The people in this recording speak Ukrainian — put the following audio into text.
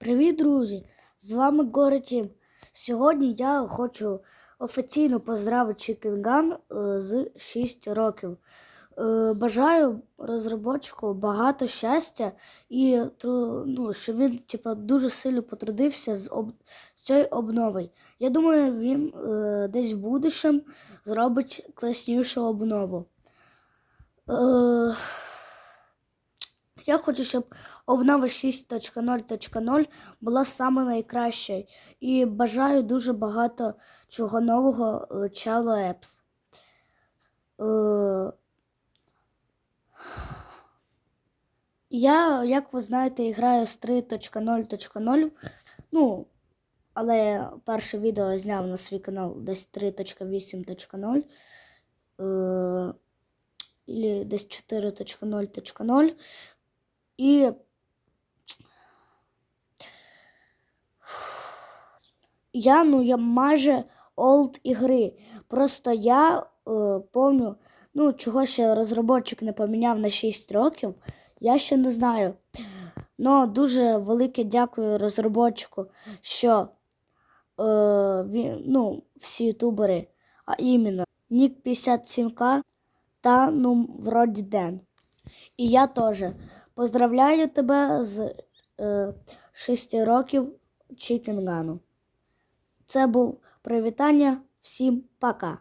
Привіт, друзі! З вами Горе Тім. Сьогодні я хочу офіційно поздравити Gun е, з 6 років. Е, Бажаю розробочику багато щастя і ну, щоб він типа, дуже сильно потрудився з, об... з цією обновою. Я думаю, він е, десь в будущем зробить класнішу обнову. Е... Я хочу, щоб обнова 6.0.0 була саме найкращою. І бажаю дуже багато чого нового е, Чало Apps. Е, Я, як ви знаєте, граю з 3.0.0. Ну, але перше відео зняв на свій канал десь 3.8.0. Е, Ілі десь 4.0.0. І я, ну, я майже олд ігри. Просто я е, помню, ну, чого ще розробочик не поміняв на 6 років, я ще не знаю. Ну, дуже велике дякую розробочику, що е, він, ну, всі ютубери, а іменно Нік 57К та ну, вроді Ден. І я теж поздравляю тебе з е, 6 років Чікінгану. Це був привітання. Всім пока.